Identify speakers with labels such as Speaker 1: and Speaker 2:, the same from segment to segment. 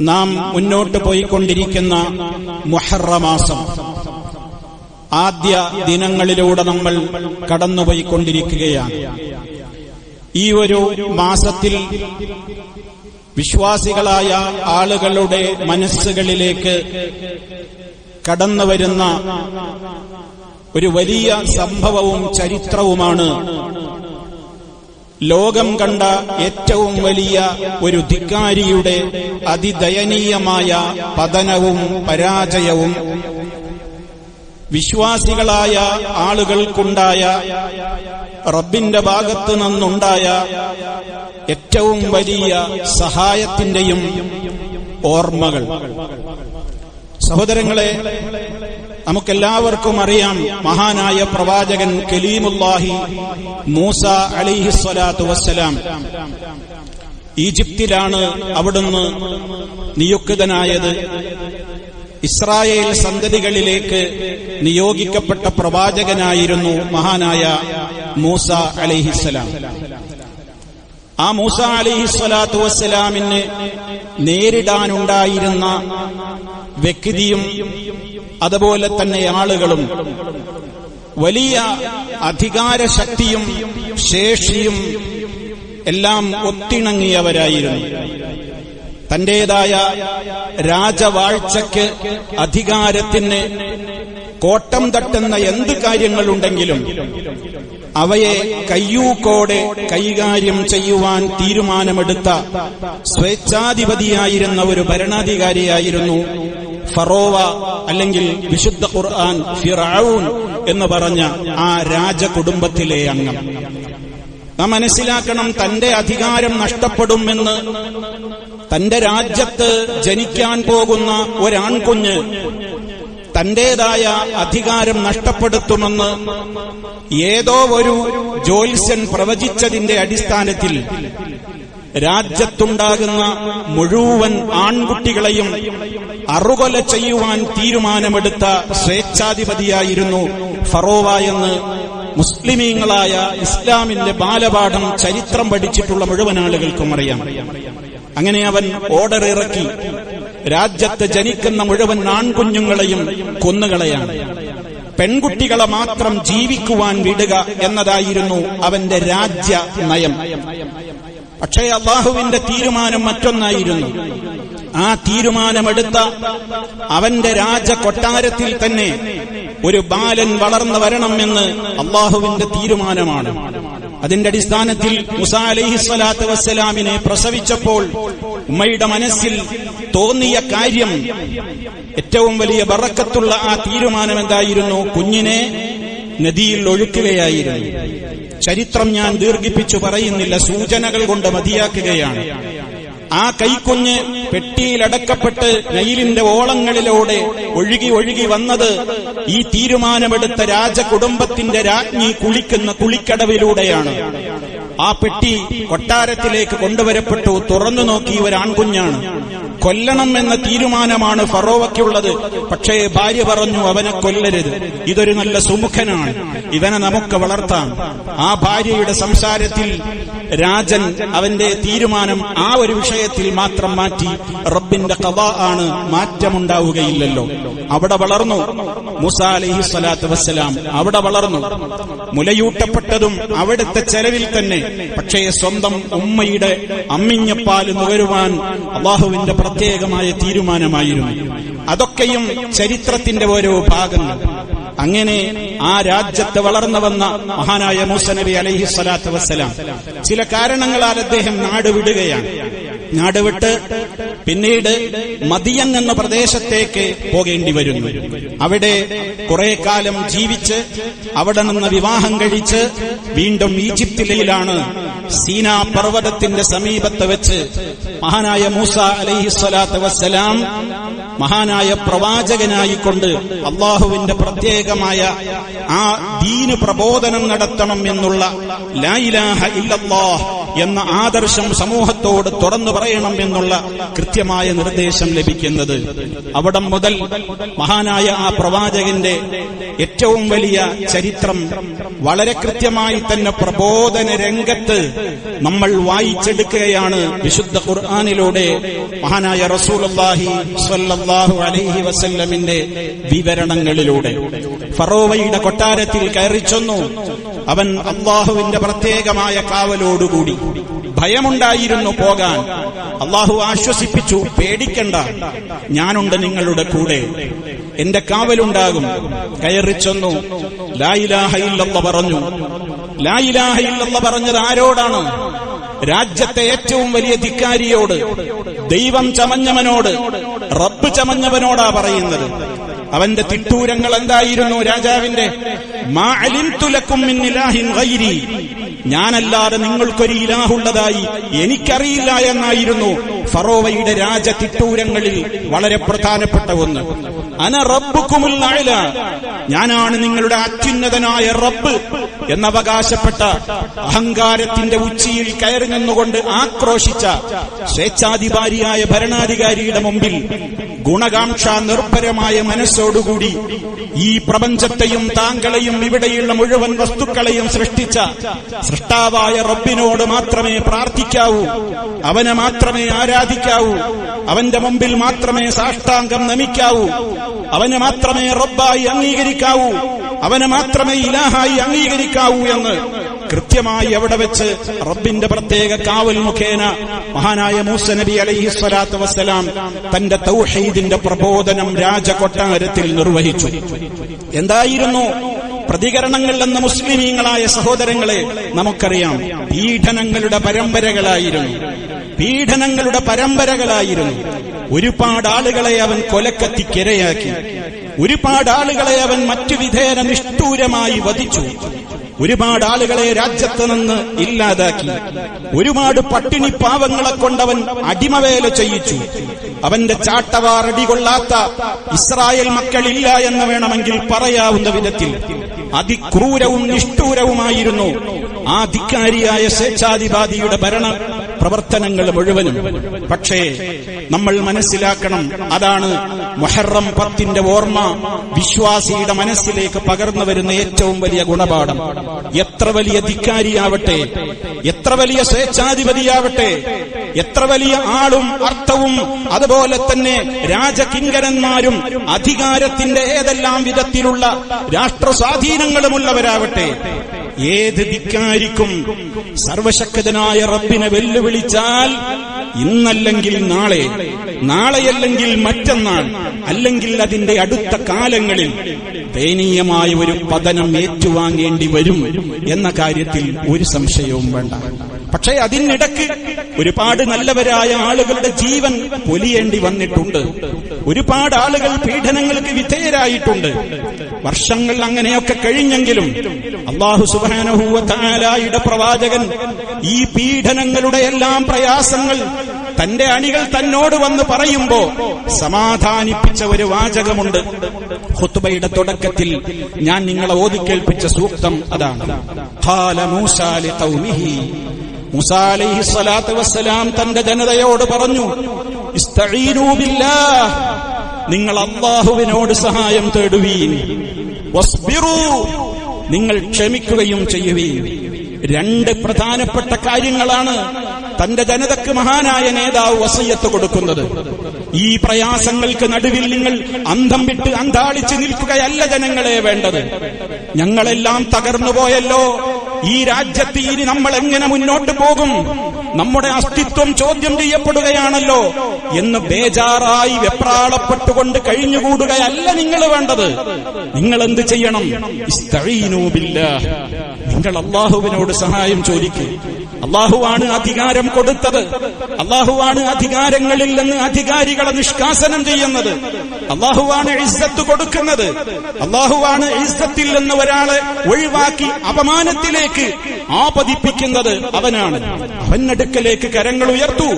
Speaker 1: നാം മുന്നോട്ട് പോയിക്കൊണ്ടിരിക്കുന്ന മുഹറമാസം. ആദ്യ ദിനങ്ങളിലൂടെ നമ്മൾ കടന്നുപോയിക്കൊണ്ടിരിക്കുകയാണ്. ഈ ഒരു മാസത്തിൽ വിശ്വാസികളായ ആളുകളുടെ മനസ്സുകളിലേക്ക് കടന്നുവരുന്ന ഒരു വലിയ സംഭവവും ചരിത്രവുമാണ് ലോകം കണ്ട ഏറ്റവും വലിയ ഒരു ധിക്കാരിയുടെ അതിദയനീയമായ പതനവും പരാജയവും വിശ്വാസികളായ ആളുകൾക്കുണ്ടായ റബ്ബിന്റെ ഭാഗത്തു നിന്നുണ്ടായ ഏറ്റവും വലിയ സഹായത്തിന്റെയും ഓർമ്മകൾ. സഹോദരങ്ങളെ നമുക്കെല്ലാവർക്കും അറിയാം മഹാനായ പ്രവാചകൻ കലീമുല്ലാഹി മൂസ അലിഹിസ്വലാത്തു വസ്സലാം. ഈജിപ്തിലാണ് അവിടുന്ന് നിയുക്തനായത്. ഇസ്രായേൽ സന്തതികളിലേക്ക് നിയോഗിക്കപ്പെട്ട പ്രവാചകനായിരുന്നു മഹാനായ മൂസ അലിഹിസ്സലാം ആ മൂസ അലിഹിസ്വലാത്തു വസ്സലാമിന് നേരിടാനുണ്ടായിരുന്ന വ്യക്തിയും അതുപോലെ തന്നെ ആളുകളും വലിയ അധികാര ശക്തിയും ശേഷിയും എല്ലാം ഒത്തിണങ്ങിയവരായിരുന്നു. തന്റേതായ രാജവാഴ്ചയ്ക്ക് അധികാരത്തിന് കോട്ടം തട്ടുന്ന എന്ത് കാര്യങ്ങളുണ്ടെങ്കിലും അവയെ കയ്യൂക്കോടെ കൈകാര്യം ചെയ്യുവാൻ തീരുമാനമെടുത്ത സ്വേച്ഛാധിപതിയായിരുന്ന ഒരു ഭരണാധികാരിയായിരുന്നു ഫറോവ അല്ലെങ്കിൽ വിശുദ്ധ ഖുർആൻ ഫിറൌൻ എന്ന് പറഞ്ഞ ആ രാജകുടുംബത്തിലെ അംഗം. നാം മനസ്സിലാക്കണം തന്റെ അധികാരം നഷ്ടപ്പെടുമെന്ന്. തന്റെ രാജ്യത്ത് ജനിക്കാൻ പോകുന്ന ഒരാൺകുഞ്ഞ് തന്റേതായ അധികാരം നഷ്ടപ്പെടുത്തുമെന്ന് ഏതോ ഒരു ജ്യോത്സ്യൻ പ്രവചിച്ചതിന്റെ അടിസ്ഥാനത്തിൽ രാജ്യത്തുണ്ടാകുന്ന മുഴുവൻ ആൺകുട്ടികളെയും അറുകൊല ചെയ്യുവാൻ തീരുമാനമെടുത്ത സ്വേച്ഛാധിപതിയായിരുന്നു ഫറോവ എന്ന് മുസ്ലിമീങ്ങളായ ഇസ്ലാമിന്റെ ബാലപാഠം ചരിത്രം പഠിച്ചിട്ടുള്ള മുഴുവൻ ആളുകൾക്കും അറിയാം. അങ്ങനെ അവൻ ഓർഡർ ഇറക്കി. രാജ്യത്ത് ജനിക്കുന്ന മുഴുവൻ ആൺകുഞ്ഞുങ്ങളെയും കൊന്നുകളയാണ്. പെൺകുട്ടികളെ മാത്രം ജീവിക്കുവാൻ വിടുക എന്നതായിരുന്നു അവന്റെ രാജ്യ നയം പക്ഷേ അള്ളാഹുവിന്റെ തീരുമാനം മറ്റൊന്നായിരുന്നു. ആ തീരുമാനമെടുത്ത അവന്റെ രാജ കൊട്ടാരത്തിൽ തന്നെ ഒരു ബാലൻ വളർന്നു വരണം എന്ന് അള്ളാഹുവിന്റെ തീരുമാനമാണ്. അതിന്റെ അടിസ്ഥാനത്തിൽ മുസാ അലഹിസ്വലാത്ത് വസ്സലാമിനെ പ്രസവിച്ചപ്പോൾ ഉമ്മയുടെ മനസ്സിൽ തോന്നിയ കാര്യം ഏറ്റവും വലിയ ബറക്കത്തുള്ള ആ തീരുമാനം എന്തായിരുന്നു കുഞ്ഞിനെ നദിയിൽ ഒഴുക്കുകയായിരുന്നു. ചരിത്രം ഞാൻ ദീർഘിപ്പിച്ചു പറയുന്നില്ല. സൂചനകൾ കൊണ്ട് മതിയാക്കുകയാണ്. ആ കൈക്കുഞ്ഞ് പെട്ടിയിലടക്കപ്പെട്ട് നൈലിന്റെ ഓളങ്ങളിലൂടെ ഒഴുകി ഒഴുകി വന്നത് ഈ തീരുമാനമെടുത്ത രാജകുടുംബത്തിന്റെ രാജ്ഞി കുളിക്കുന്ന കുളിക്കടവിലൂടെയാണ്. ആ പെട്ടി കൊട്ടാരത്തിലേക്ക് കൊണ്ടുവരപ്പെട്ടു. തുറന്നു നോക്കി ഒരു ആൺകുഞ്ഞാണ് കൊല്ലണം എന്ന തീരുമാനമാണ് ഫറോവയ്ക്കുള്ളത്. പക്ഷേ ഭാര്യ പറഞ്ഞു അവനെ കൊല്ലരുത്. ഇതൊരു നല്ല സുമുഖനാണ്. ഇവനെ നമുക്ക് വളർത്താം. ആ ഭാര്യയുടെ സംസാരത്തിൽ രാജൻ അവന്റെ തീരുമാനം ആ ഒരു വിഷയത്തിൽ മാത്രം മാറ്റി റബ്ബിന്റെ കഥ ആണ് മാറ്റമുണ്ടാവുകയില്ലല്ലോ. അവിടെ വളർന്നു. മുസ അലഹി സ്വലാത്തു വസ്സലാം അവിടെ വളർന്നു. മുലയൂട്ടപ്പെട്ടതും അവിടുത്തെ ചെലവിൽ തന്നെ. പക്ഷേ സ്വന്തം ഉമ്മയുടെ അമ്മിഞ്ഞപ്പാൽ നുകരുവാൻ അള്ളാഹുവിന്റെ പ്രത്യേകമായ തീരുമാനമായിരുന്നു. അതൊക്കെയും ചരിത്രത്തിന്റെ ഓരോ ഭാഗങ്ങൾ. അങ്ങനെ ആ രാജ്യത്ത് വളർന്നു വന്ന മഹാനായ മൂസ നബി അലൈഹി സ്വലാത്തു വസ്സലാം. ചില കാരണങ്ങളാൽ അദ്ദേഹം നാട് വിടുകയാണ്. നാട് വിട്ട് പിന്നീട് മദിയൻ എന്ന പ്രദേശത്തേക്ക് പോകേണ്ടി വരുന്നു. അവിടെ കുറെ കാലം ജീവിച്ച് അവിടെ നിന്ന് വിവാഹം കഴിച്ച് വീണ്ടും ഈജിപ്തിലയിലാണ് സീനാ പർവതത്തിന്റെ സമീപത്ത് വെച്ച് മഹാനായ മൂസ അലൈഹി സ്വലാത്തു വസ്സലാം മഹാനായ പ്രവാചകനായിക്കൊണ്ട് അള്ളാഹുവിന്റെ പ്രത്യേകമായ ആ ദീന് പ്രബോധനം നടത്തണം എന്നുള്ള ലൈലാഹ ഇല്ലല്ലാഹ് എന്ന ആദർശം സമൂഹത്തോട് തുറന്നു പറയണം എന്നുള്ള കൃത്യമായ നിർദ്ദേശം ലഭിക്കുന്നത് അവിടം മുതൽ മഹാനായ ആ പ്രവാചകന്റെ ഏറ്റവും വലിയ ചരിത്രം വളരെ കൃത്യമായി തന്നെ പ്രബോധന രംഗത്ത് നമ്മൾ വായിച്ചെടുക്കുകയാണ് വിശുദ്ധ ഖുർആാനിലൂടെ മഹാനായ റസൂലുള്ളാഹി സ്വല്ലല്ലാഹു അലൈഹി വസല്ലമിന്റെ വിവരണങ്ങളിലൂടെ. ഫറോവയുടെ കൊട്ടാരത്തിൽ കയറി ചെന്നു അവൻ അള്ളാഹുവിന്റെ പ്രത്യേകമായ കാവലോടുകൂടി. ഭയമുണ്ടായിരുന്നു പോകാൻ. അള്ളാഹു ആശ്വസിപ്പിച്ചു പേടിക്കണ്ട. ഞാനുണ്ട് നിങ്ങളുടെ കൂടെ. എന്റെ കാവലുണ്ടാകും. കയറി ചെന്നു. ലായിലാഹയില്ലെന്ന പറഞ്ഞു. ലായിലാഹയില്ലെന്ന് പറഞ്ഞത് ആരോടാണ്? രാജ്യത്തെ ഏറ്റവും വലിയ ധിക്കാരിയോട് ദൈവം ചമഞ്ഞവനോട് റബ്ബ് ചമഞ്ഞവനോടാ പറയുന്നത്. അവന്റെ തിട്ടൂരങ്ങൾ എന്തായിരുന്നു രാജാവിന്റെ? ഞാനല്ലാതെ നിങ്ങൾക്കൊരു ഇലാഹുള്ളതായി എനിക്കറിയില്ല എന്നായിരുന്നു ഫറോവയുടെ രാജ തിട്ടൂരങ്ങളിൽ വളരെ പ്രധാനപ്പെട്ട ഒന്ന്. അന റബ്ബുക്കുമുള്ള ഞാനാണ് നിങ്ങളുടെ അത്യുന്നതനായ റബ്ബ് എന്നവകാശപ്പെട്ട അഹങ്കാരത്തിന്റെ ഉച്ചിയിൽ കയറി നിന്നുകൊണ്ട് ആക്രോശിച്ച സ്വേച്ഛാധികാരിയായ ഭരണാധികാരിയുടെ മുമ്പിൽ ഗുണകാംക്ഷ നിർഭരമായ മനസ്സോടുകൂടി ഈ പ്രപഞ്ചത്തെയും താങ്കളെയും ഇവിടെയുള്ള മുഴുവൻ വസ്തുക്കളെയും സൃഷ്ടിച്ച സൃഷ്ടാവായ റബ്ബിനോട് മാത്രമേ പ്രാർത്ഥിക്കാവൂ അവനെ മാത്രമേ ആരാധിക്കാവൂ അവന്റെ മുമ്പിൽ മാത്രമേ സാഷ്ടാംഗം നമിക്കാവൂ. അവനെ മാത്രമേ റബ്ബായി അംഗീകരിക്കാവൂ അവനെ മാത്രമേ ഇലാഹായി അംഗീകരിക്കാവൂ എന്ന് കൃത്യമായി എവിടെ വെച്ച് റബ്ബിന്റെ പ്രത്യേക കാവൽ മുഖേന മഹാനായ മൂസ നബി അലൈഹി സ്വലാത്തു വസ്സലാം തന്റെ തൗഹീദിന്റെ പ്രബോധനം രാജകൊട്ടാരത്തിൽ നിർവഹിച്ചു. എന്തായിരുന്നു? പ്രതികരണങ്ങൾ എന്ന മുസ്ലിമീങ്ങളായ സഹോദരങ്ങളെ നമുക്കറിയാം. പീഡനങ്ങളുടെ പരമ്പരകളായിരുന്നു. പീഡനങ്ങളുടെ പരമ്പരകളായിരുന്നു. ഒരുപാട് ആളുകളെ അവൻ കൊലക്കത്തിക്കിരയാക്കി ഒരുപാട് ആളുകളെ അവൻ മറ്റു വിധേന നിഷ്ഠൂരമായി വധിച്ചു. ഒരുപാട് ആളുകളെ രാജ്യത്ത് നിന്ന് ഇല്ലാതാക്കി. ഒരുപാട് പട്ടിണി പാവങ്ങളെ കൊണ്ടവൻ അടിമവേല ചെയ്യിച്ചു. അവന്റെ ചാട്ടവാറടി കൊള്ളാത്ത ഇസ്രായേൽ മക്കളില്ല എന്ന് വേണമെങ്കിൽ പറയാവുന്ന വിധത്തിൽ അതിക്രൂരവും നിഷ്ഠൂരവുമായിരുന്നു ആ ധിക്കാരിയായ സ്വേച്ഛാധിപാതിയുടെ ഭരണ പ്രവർത്തനങ്ങൾ മുഴുവനും. പക്ഷേ നമ്മൾ മനസ്സിലാക്കണം അതാണ് മൊഹറം പത്തിന്റെ ഓർമ്മ. വിശ്വാസിയുടെ മനസ്സിലേക്ക് പകർന്നു വരുന്ന ഏറ്റവും വലിയ ഗുണപാഠം. എത്ര വലിയ ധിക്കാരിയാവട്ടെ എത്ര വലിയ സ്വേച്ഛാധിപതിയാവട്ടെ എത്ര വലിയ ആളും അർത്ഥവും അതുപോലെ തന്നെ രാജകിങ്കരന്മാരും അധികാരത്തിന്റെ ഏതെല്ലാം വിധത്തിലുള്ള രാഷ്ട്ര സ്വാധീനങ്ങളുമുള്ളവരാവട്ടെ ഏത് ധിക്കാരിക്കും സർവശക്തനായ റബ്ബിനെ വെല്ലുവിളിച്ചാൽ ഇന്നല്ലെങ്കിൽ നാളെ നാളെയല്ലെങ്കിൽ മറ്റന്നാൾ അല്ലെങ്കിൽ അതിന്റെ അടുത്ത കാലങ്ങളിൽ ദയനീയമായ ഒരു പതനം ഏറ്റുവാങ്ങേണ്ടി വരും എന്ന കാര്യത്തിൽ ഒരു സംശയവും വേണ്ട. പക്ഷേ അതിനിടക്ക് ഒരുപാട് നല്ലവരായ ആളുകളുടെ ജീവൻ പൊലിയേണ്ടി വന്നിട്ടുണ്ട്. ഒരുപാട് ആളുകൾ പീഡനങ്ങൾക്ക് വിധേയരായിട്ടുണ്ട്. വർഷങ്ങൾ അങ്ങനെയൊക്കെ കഴിഞ്ഞെങ്കിലും അള്ളാഹു സുബാനഹൂവത്താലായുടെ പ്രവാചകൻ ഈ പീഡനങ്ങളുടെ എല്ലാം പ്രയാസങ്ങൾ തന്റെ അണികൾ തന്നോട് വന്ന് പറയുമ്പോ സമാധാനിപ്പിച്ച ഒരു വാചകമുണ്ട്. ഹുത്തുബയുടെ തുടക്കത്തിൽ ഞാൻ നിങ്ങളെ ഓതിക്കേൽപ്പിച്ച സൂക്തം അതാണ്. മൂസാ അലൈഹി വസ്സലാം തന്റെ ജനതയോട് പറഞ്ഞു നിങ്ങൾ അള്ളാഹുവിനോട് സഹായം തേടുവീൻ. നിങ്ങൾ ക്ഷമിക്കുകയും ചെയ്യുവീൻ. രണ്ട് പ്രധാനപ്പെട്ട കാര്യങ്ങളാണ് തന്റെ ജനതക്ക് മഹാനായ നേതാവ് വസയ്യത്ത് കൊടുക്കുന്നത്. ഈ പ്രയാസങ്ങൾക്ക് നടുവിൽ നിങ്ങൾ അന്തം വിട്ട് അന്താളിച്ച് നിൽക്കുകയല്ല ജനങ്ങളെ വേണ്ടത്. ഞങ്ങളെല്ലാം തകർന്നു പോയല്ലോ ഈ രാജ്യത്ത് ഇനി നമ്മൾ എങ്ങനെ മുന്നോട്ട് പോകും? നമ്മുടെ അസ്തിത്വം ചോദ്യം ചെയ്യപ്പെടുകയാണല്ലോ എന്ന് ബേജാറായി വെപ്രാളപ്പെട്ടുകൊണ്ട് കഴിഞ്ഞുകൂടുകയല്ല നിങ്ങൾ വേണ്ടത്. നിങ്ങൾ എന്ത് ചെയ്യണം. നിങ്ങൾ അള്ളാഹുവിനോട് സഹായം ചോദിക്കുക അള്ളാഹുവാണ് അധികാരം കൊടുത്തത്. അള്ളാഹുവാണ് അധികാരങ്ങളിൽ നിന്ന് അധികാരികളെ നിഷ്കാസനം ചെയ്യുന്നത്. അള്ളാഹുവാണ് ഇസ്സത്ത് കൊടുക്കുന്നത്. അള്ളാഹുവാണ് ഇസ്സത്തിൽ നിന്ന് ഒരാളെ ഒഴിവാക്കി അപമാനത്തിലേക്ക് ആപതിപ്പിക്കുന്നത് അവനാണ്. അവനടുക്കലേക്ക് കരങ്ങൾ ഉയർത്തു.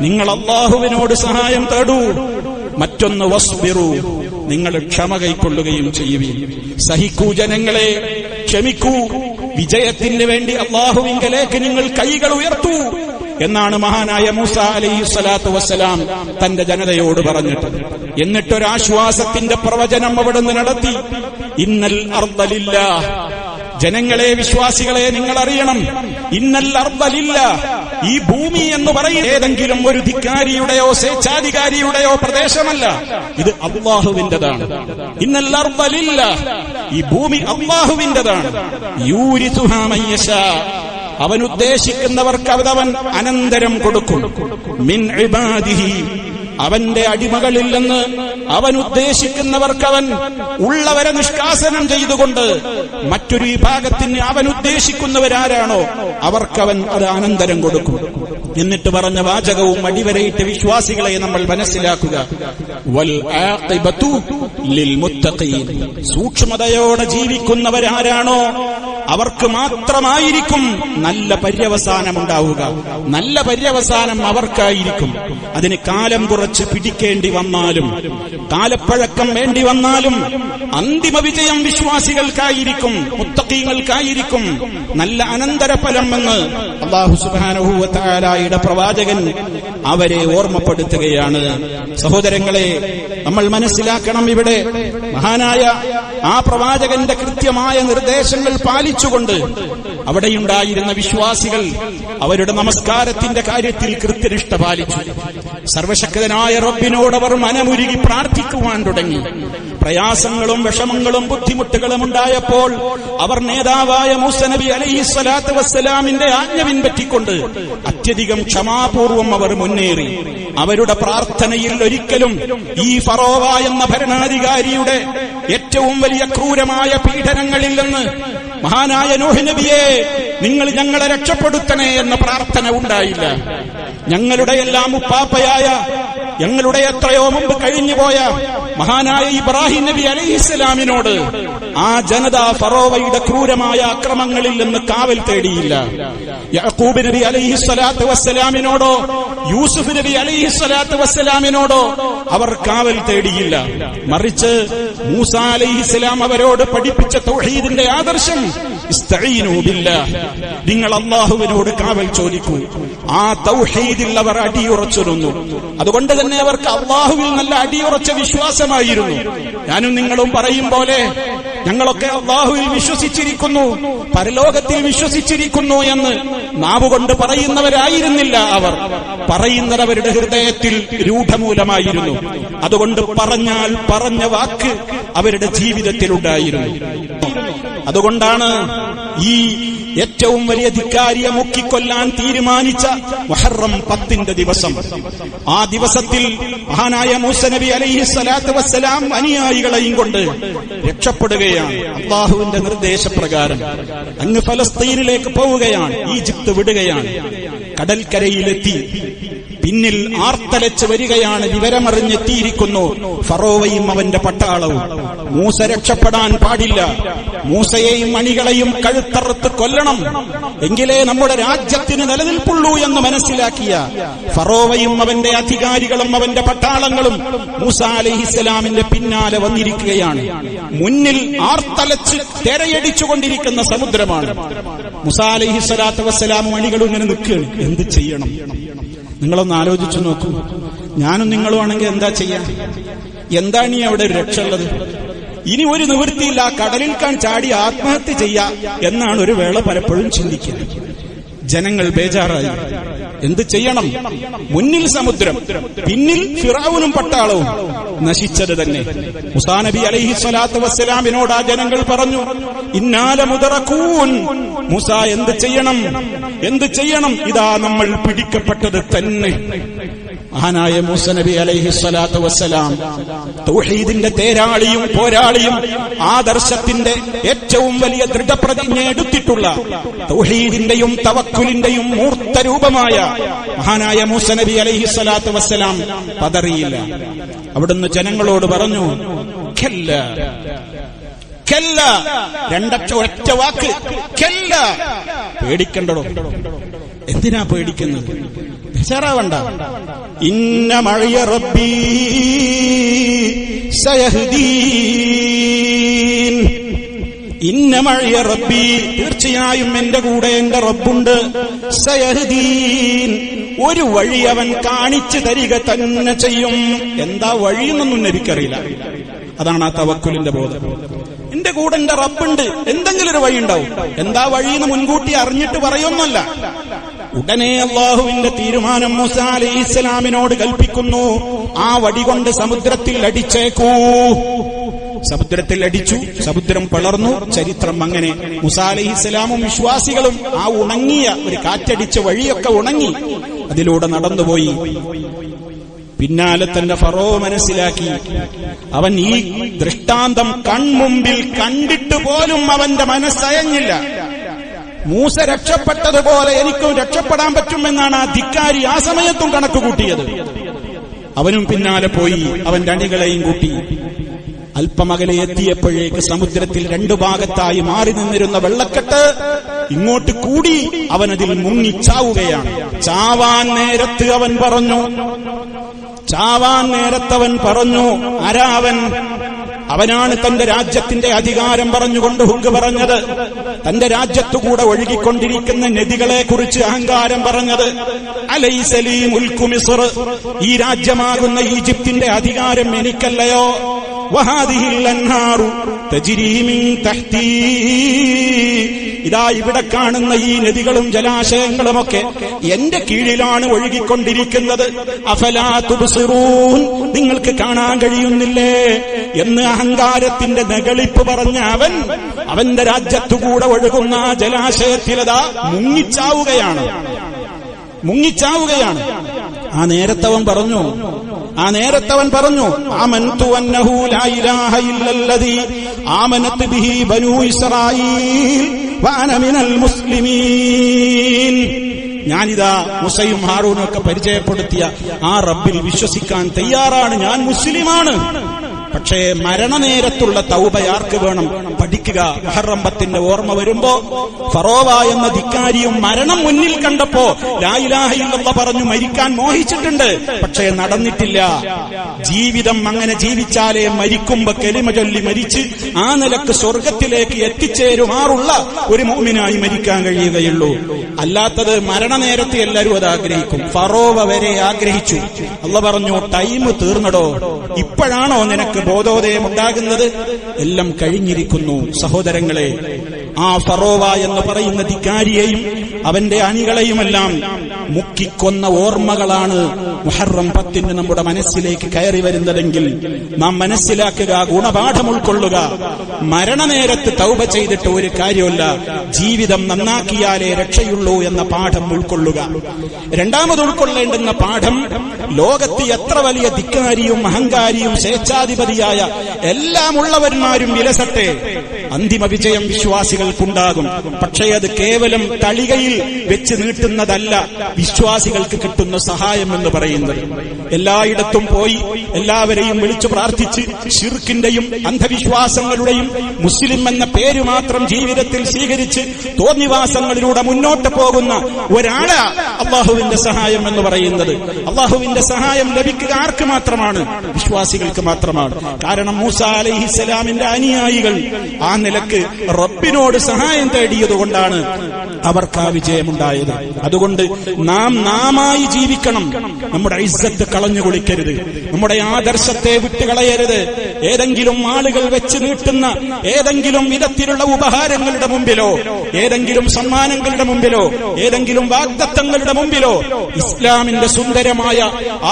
Speaker 1: നിങ്ങൾ അള്ളാഹുവിനോട് സഹായം തേടൂ. മറ്റൊന്ന് വസ്ബിറു. നിങ്ങൾ ക്ഷമ കൈക്കൊള്ളുകയും ചെയ്യുകയും സഹിക്കൂ ജനങ്ങളെ ക്ഷമിക്കൂ. വിജയത്തിന് വേണ്ടി അള്ളാഹുവിങ്കലേക്ക് നിങ്ങൾ കൈകൾ ഉയർത്തൂ എന്നാണ് മഹാനായ മൂസ അലൈഹി സ്വലാത്തു വസ്സലാം തന്റെ ജനതയോട് പറഞ്ഞിട്ട് എന്നിട്ടൊരാശ്വാസത്തിന്റെ പ്രവചനം അവിടുന്ന് നടത്തി. ഇന്നൽ അർദ്ധലില്ല ജനങ്ങളെ വിശ്വാസികളെ നിങ്ങൾ അറിയണം ഇന്നൽ ഈ ഭൂമി എന്ന് പറയുന്ന ഏതെങ്കിലും ഒരു ധിക്കാരിയുടെയോ സ്വേച്ഛാധികാരിയുടെയോ പ്രദേശമല്ല. ഇത് അള്ളാഹുവിന്റെതാണ് ഇന്നൽ ഈ ഭൂമി അള്ളാഹുവിന്റെതാണ് യൂരിസുഹാമയ്യശ അവൻ ഉദ്ദേശിക്കുന്നവർക്ക് അവതവൻ അനന്തരം കൊടുക്കും. മിൻ ഇബാദിഹി. അവന്റെ അടിമകളില്ലെന്ന് അവൻ ഉദ്ദേശിക്കുന്നവർക്കവൻ ഉള്ളവരെ നിഷ്കാസനം ചെയ്തുകൊണ്ട് മറ്റൊരു വിഭാഗത്തിന് അവൻ ഉദ്ദേശിക്കുന്നവരാരാണോ അവർക്കവൻ അത് അനന്തരം കൊടുക്കും. എന്നിട്ട് പറഞ്ഞ വാചകവും അടിവരയിട്ട് വിശ്വാസികളെ നമ്മൾ മനസ്സിലാക്കുക. സൂക്ഷ്മതയോടെ ജീവിക്കുന്നവരാരാണോ അവർക്ക് മാത്രമായിരിക്കും നല്ല പര്യവസാനം ഉണ്ടാവുക നല്ല പര്യവസാനം അവർക്കായിരിക്കും. അതിന് കാലം കുറച്ച് പിടിക്കേണ്ടി വന്നാലും കാലപ്പഴക്കം വേണ്ടി വന്നാലും അന്തിമ വിജയം വിശ്വാസികൾക്കായിരിക്കും മുത്തക്കീങ്ങൾക്കായിരിക്കും നല്ല അനന്തരഫലം എന്ന് അള്ളാഹു സുബാനഹുവത്തായാലയുടെ പ്രവാചകൻ അവരെ ഓർമ്മപ്പെടുത്തുകയാണ്. സഹോദരങ്ങളെ നമ്മൾ മനസ്സിലാക്കണം ഇവിടെ. മഹാനായ ആ പ്രവാചകന്റെ കൃത്യമായ നിർദ്ദേശങ്ങൾ പാലിച്ചുകൊണ്ട് അവിടെയുണ്ടായിരുന്ന വിശ്വാസികൾ അവരുടെ നമസ്കാരത്തിന്റെ കാര്യത്തിൽ കൃത്യനിഷ്ഠ പാലിച്ചു. സർവശക്തനായ റബ്ബിനോട് അവർ മനമുരുകി പ്രാർത്ഥിക്കുവാൻ തുടങ്ങി. പ്രയാസങ്ങളും വിഷമങ്ങളും ബുദ്ധിമുട്ടുകളും ഉണ്ടായപ്പോൾ അവർ നേതാവായ മൂസനബി അലൈഹി സ്വലാത്തു വസ്സലാമിന്റെ ആജ്ഞ പിൻപറ്റിക്കൊണ്ട് അത്യധികം ക്ഷമാപൂർവം അവർ മുന്നേറി. അവരുടെ പ്രാർത്ഥനയിൽ ഒരിക്കലും ഈ ഫറോവ എന്ന ഭരണാധികാരിയുടെ ഏറ്റവും വലിയ ക്രൂരമായ പീഡനങ്ങളിൽ നിന്ന് മഹാനായ നോഹിനബിയെ നിങ്ങൾ ഞങ്ങളെ രക്ഷപ്പെടുത്തണേ എന്ന പ്രാർത്ഥന ഉണ്ടായില്ല. ഞങ്ങളുടെ എല്ലാം ഉപ്പാപ്പയായ ഞങ്ങളുടെ എത്രയോ മുമ്പ് കഴിഞ്ഞുപോയ മഹാനായ ഇബ്രാഹിം നബി അലൈഹിസ്സലാമിനോട് ആ ജനത ഫറോവയുടെ ക്രൂരമായ അക്രമങ്ങളിൽ നിന്ന് കാവൽ തേടിയില്ല യഹൂബ് നബി അലൈഹി സ്വലാത്ത് വസ്സലാമിനോടോ യൂസുഫ് നബി അലൈഹി സ്വലാത്ത് വസ്സലാമിനോടോ അവർ കാവൽ തേടിയില്ല മറിച്ച് മൂസ അലൈഹിസ്സലാം അവരോട് പഠിപ്പിച്ച തൗഹീദിന്റെ ആദർശം. നിങ്ങൾ അള്ളാഹുവിനോട് കാവൽ ചോദിക്കൂ. ആ തൗഹീദിൽ അവർ അടിയുറച്ചിരുന്നു. അതുകൊണ്ട് തന്നെ അവർക്ക് അള്ളാഹുവിൽ നല്ല അടിയുറച്ച വിശ്വാസമായിരുന്നു. ഞാനും നിങ്ങളും പറയും പോലെ ഞങ്ങളൊക്കെ അള്ളാഹുവിൽ വിശ്വസിച്ചിരിക്കുന്നു പരലോകത്തിൽ വിശ്വസിച്ചിരിക്കുന്നു എന്ന് നാവുകൊണ്ട് പറയുന്നവരായിരുന്നില്ല അവർ. പറയുന്നത് അവരുടെ ഹൃദയത്തിൽ രൂഢമൂലമായിരുന്നു. അതുകൊണ്ട് പറഞ്ഞാൽ പറഞ്ഞ വാക്ക് അവരുടെ ജീവിതത്തിൽ ഉണ്ടായിരുന്നു അതുകൊണ്ടാണ് ഈ ഏറ്റവും വലിയ ധിക്കാരിയെ മുക്കിക്കൊല്ലാൻ തീരുമാനിച്ച മുഹറം പത്തിന്റെ ദിവസം. ആ ദിവസത്തിൽ മഹാനായ മൂസനബി അലൈഹി സ്വലാത്തു വസ്സലാം അനുയായികളെയും കൊണ്ട് രക്ഷപ്പെടുകയാണ്. അള്ളാഹുവിന്റെ നിർദ്ദേശപ്രകാരം അങ്ങ് ഫലസ്തീനിലേക്ക് പോവുകയാണ് ഈജിപ്ത് വിടുകയാണ്. കടൽക്കരയിലെത്തി. പിന്നിൽ ആർത്തലച്ച് വരികയാണ് വിവരമറിഞ്ഞെത്തിയിരിക്കുന്നു ഫറോവയും അവന്റെ പട്ടാളവും. മൂസ രക്ഷപ്പെടാൻ പാടില്ല. മൂസയെയും മണികളെയും കഴുത്തറുത്ത് കൊല്ലണം. എങ്കിലേ നമ്മുടെ രാജ്യത്തിന് നിലനിൽപ്പുള്ളൂ എന്ന് മനസ്സിലാക്കിയ ഫറോവയും അവന്റെ അധികാരികളും അവന്റെ പട്ടാളങ്ങളും മൂസ അലഹിസ്സലാമിന്റെ പിന്നാലെ വന്നിരിക്കുകയാണ്. മുന്നിൽ ആർത്തലച്ച് തെരയടിച്ചുകൊണ്ടിരിക്കുന്ന സമുദ്രമാണ്. മുസ അലഹി സ്വലാത്തു വസ്സലാം മണികളും ഇങ്ങനെ നിൽക്കുകയാണ്. എന്ത് ചെയ്യണം? നിങ്ങളൊന്ന് ആലോചിച്ചു നോക്കൂ. ഞാനും നിങ്ങളും ആണെങ്കിൽ എന്താ ചെയ്യാ? എന്താണ് ഈ അവിടെ ഒരു രക്ഷ ഉള്ളത് ഇനി ഒരു നിവൃത്തിയില്ല കടലിൽ കാൻ ചാടി ആത്മഹത്യ ചെയ്യ എന്നാണ് ഒരു വേള പലപ്പോഴും ചിന്തിക്കുന്നത്. ജനങ്ങൾ ബേജാറായി. എന്ത് ചെയ്യണം? മുന്നിൽ സമുദ്രം പിന്നിൽ ഫിറാവുനും പട്ടാളവും. നശിച്ചത് തന്നെ. മുസാ നബി അലൈഹി സ്വലാത്തു വസ്സലാമിനോട് ആ ജനങ്ങൾ പറഞ്ഞു ഇന്നാല മുതറക്കൂൻ മുസ എന്ത് ചെയ്യണം? എന്ത് ചെയ്യണം? ഇതാ നമ്മൾ പിടിക്കപ്പെട്ടത് തന്നെ. മഹാനായ മൂസ നബി അലൈഹി സ്വലാത്തു വസ്സലാം തൗഹീദിന്റെ തേരാളിയും പോരാളിയും ആദർശത്തിന്റെ വലിയ ദൃഢപ്രതിജ്ഞ എടുത്തിട്ടുള്ള തൗഹീദിന്റെയും തവക്കുലിന്റെയും മൂർത്ത രൂപമായ മഹാനായ മൂസ നബി അലൈഹി സ്വലാത്തു വസ്സലാം പതറിയില്ല. അവിടുന്ന് ജനങ്ങളോട് പറഞ്ഞു കല്ല കല്ല ഒറ്റ വാക്ക് കല്ല പേടിക്കണ്ടടോ? എന്തിനാ പേടിക്കുന്നത്? ബേജാറാവണ്ട. ഇന്ന മഴയ റബ്ബീ സയഹ്ദീൻ ഇന്നമഴിയ റബ്ബി തീർച്ചയായും എന്റെ കൂടെ എന്റെ റബ്ബുണ്ട്. സയഹദീൻ ഒരു വഴി അവൻ കാണിച്ചു തരിക തന്നെ ചെയ്യും. എന്താ വഴിയെന്നൊന്നും എനിക്കറിയില്ല. അതാണ് ആ തവക്കുലിന്റെ ബോധം. എന്റെ കൂടെ എന്റെ റബ്ബുണ്ട്. എന്തെങ്കിലും ഒരു വഴി ഉണ്ടാവും. എന്താ വഴിയെന്ന് മുൻകൂട്ടി അറിഞ്ഞിട്ട് പറയൊന്നല്ല ഉടനെ അള്ളാഹുവിന്റെ തീരുമാനം മൂസ അലൈഹി ഇസ്ലാമിനോട് കൽപ്പിക്കുന്നു. ആ വടി കൊണ്ട് സമുദ്രത്തിൽ അടിച്ചേക്കൂ. സമുദ്രത്തിൽ അടിച്ചു സമുദ്രം പിളർന്നു ചരിത്രം അങ്ങനെ. മുസാലഹിസ്ലാമും വിശ്വാസികളും ആ ഉണങ്ങിയ ഒരു കാറ്റടിച്ച വഴിയൊക്കെ ഉണങ്ങി അതിലൂടെ നടന്നുപോയി. പിന്നാലെ തന്നെ ഫറോ മനസ്സിലാക്കി അവൻ ഈ ദൃഷ്ടാന്തം കൺമുമ്പിൽ കണ്ടിട്ട് പോലും അവന്റെ മനസ്സയഞ്ഞില്ല. മൂസ രക്ഷപ്പെട്ടതുപോലെ എനിക്കും രക്ഷപ്പെടാൻ പറ്റുമെന്നാണ് ആ ധിക്കാരി ആ സമയത്തും കണക്ക് കൂട്ടിയത്. അവനും പിന്നാലെ പോയി അവൻ അണികളെയും കൂട്ടി. അല്പമകലെ എത്തിയപ്പോഴേക്ക് സമുദ്രത്തിൽ രണ്ടു ഭാഗത്തായി മാറി നിന്നിരുന്ന വെള്ളക്കെട്ട് ഇങ്ങോട്ട് കൂടി അവനതിൽ മുങ്ങിച്ചാവുകയാണ് ചാവാൻ നേരത്ത് അവൻ പറഞ്ഞു. ചാവാൻ നേരത്തവൻ പറഞ്ഞു ആരാവൻ അവനാണ് തന്റെ രാജ്യത്തിന്റെ അധികാരം പറഞ്ഞുകൊണ്ട് ഹുക്ക് പറഞ്ഞത്. തന്റെ രാജ്യത്തുകൂടെ ഒഴുകിക്കൊണ്ടിരിക്കുന്ന നദികളെ കുറിച്ച് അഹങ്കാരം പറഞ്ഞത്. ഉൽക്കുമിസർ ഈ രാജ്യമാകുന്ന ഈജിപ്തിന്റെ അധികാരം എനിക്കല്ലയോ? വഹാദിഹിൽ അന്നാറു തജിരീമിൻ തഹ്തീ. ഇതാ ഇവിടെ കാണുന്ന ഈ നദികളും ജലാശയങ്ങളുമൊക്കെ എന്റെ കീഴിലാണ് ഒഴുകിക്കൊണ്ടിരിക്കുന്നത്. അഫലാ നിങ്ങൾക്ക് കാണാൻ കഴിയുന്നില്ലേ? എന്ന് അഹങ്കാരത്തിന്റെ നകളിപ്പ് പറഞ്ഞ അവൻ അവന്റെ രാജ്യത്തുകൂടെ ഒഴുകുന്ന ജലാശയത്തിലതാ മുങ്ങിച്ചാവുകയാണ്. മുങ്ങിച്ചാവുകയാണ്. ആ നേരത്തവൻ പറഞ്ഞു ആ നേരത്തവൻ പറഞ്ഞു ആമൻതു അന്നഹു ലാ ഇലാഹ ഇല്ലല്ലദീ ആമനത് ബിഹി ബനൂ ഇസ്രായീൽ മുസ്ലിമീൻ. ഞാനിതാ മുസയും ഹാറൂനും ഒക്കെ പരിചയപ്പെടുത്തിയ ആ റബ്ബിൽ വിശ്വസിക്കാൻ തയ്യാറാണ്. ഞാൻ മുസ്ലിമാണ്. പക്ഷേ മരണനേരത്തുള്ള തൗബ ആർക്ക് വേണം പഠിക്കുക. മഹറമ്പത്തിന്റെ ഓർമ്മ വരുമ്പോ ഫറോവ എന്ന ധിക്കാരിയും മരണം മുന്നിൽ കണ്ടപ്പോ ലായിലാഹയില്ലെന്ന് പറഞ്ഞു മരിക്കാൻ മോഹിച്ചിട്ടുണ്ട്. പക്ഷേ നടന്നിട്ടില്ല. ജീവിതം അങ്ങനെ ജീവിച്ചാലേ മരിക്കുമ്പോ കെലിമ ചൊല്ലി മരിച്ച് ആ നിലയ്ക്ക് സ്വർഗത്തിലേക്ക് എത്തിച്ചേരുമാറുള്ള ഒരു മോമിനായി മരിക്കാൻ കഴിയുകയുള്ളൂ. അല്ലാത്തത് മരണനേരത്തെ എല്ലാവരും അത് ആഗ്രഹിക്കും. ഫറോവ വരെ ആഗ്രഹിച്ചു. അല്ല പറഞ്ഞു ടൈം തീർന്നടോ. ഇപ്പോഴാണോ നിനക്ക് ബോധോദയം ഉണ്ടാകുന്നത് എല്ലാം കഴിഞ്ഞിരിക്കുന്നു സഹോദരങ്ങളെ. ആ ഫറോവ എന്ന് പറയുന്ന ധിക്കാരിയെയും അവന്റെ അണികളെയുമെല്ലാം മുക്കിക്കൊന്ന ഓർമ്മകളാണ് മുഹറം പത്തിന് നമ്മുടെ മനസ്സിലേക്ക് കയറി വരുന്നതെങ്കിൽ നാം മനസ്സിലാക്കുക ഗുണപാഠം ഉൾക്കൊള്ളുക. മരണനേരത്ത് തൗബ ചെയ്തിട്ട് ഒരു കാര്യമല്ല ജീവിതം നന്നാക്കിയാലേ രക്ഷയുള്ളൂ എന്ന പാഠം ഉൾക്കൊള്ളുക. രണ്ടാമത് ഉൾക്കൊള്ളേണ്ടുന്ന പാഠം ലോകത്ത് എത്ര വലിയ ധിക്കാരിയും അഹങ്കാരിയും സ്വേച്ഛാധിപതിയായ എല്ലാം ഉള്ളവന്മാരും വിലസട്ടെ. അന്തിമ വിജയം വിശ്വാസികൾക്കുണ്ടാകും. പക്ഷേ അത് കേവലം തളികയിൽ വെച്ച് നീട്ടുന്നതല്ല വിശ്വാസികൾക്ക് കിട്ടുന്ന സഹായം എന്ന് പറയുന്നത് എല്ലായിടത്തും പോയി എല്ലാവരെയും വിളിച്ചു പ്രാർത്ഥിച്ച് ഷിർക്കിന്റെയും അന്ധവിശ്വാസങ്ങളുടെയും മുസ്ലിം എന്ന പേര് മാത്രം ജീവിതത്തിൽ സ്വീകരിച്ച് തോന്നിവാസങ്ങളിലൂടെ മുന്നോട്ട് പോകുന്ന ഒരാൾ അള്ളാഹുവിന്റെ സഹായം എന്ന് പറയുന്നത്. അള്ളാഹുവിന്റെ സഹായം ലഭിക്കുക ആർക്ക് മാത്രമാണ്? വിശ്വാസികൾക്ക് മാത്രമാണ്. കാരണം മൂസ അലഹിസലാമിന്റെ അനുയായികൾ ആ നിലയ്ക്ക് റബ്ബിനോട് സഹായം തേടിയത് കൊണ്ടാണ് അവർക്ക് ആ വിജയമുണ്ടായത്. അതുകൊണ്ട് നാം നാമായി ജീവിക്കണം. നമ്മുടെ ഇസ്സത്ത് കളഞ്ഞു കുളിക്കരുത്. നമ്മുടെ ആദർശത്തെ വിട്ടുകളയരുത്. ഏതെങ്കിലും ആളുകൾ വെച്ച് നീട്ടുന്ന ഏതെങ്കിലും വിധത്തിലുള്ള ഉപഹാരങ്ങളുടെ മുമ്പിലോ ഏതെങ്കിലും സമ്മാനങ്ങളുടെ മുമ്പിലോ ഏതെങ്കിലും വാഗ്ദത്തങ്ങളുടെ മുമ്പിലോ ഇസ്ലാമിന്റെ സുന്ദരമായ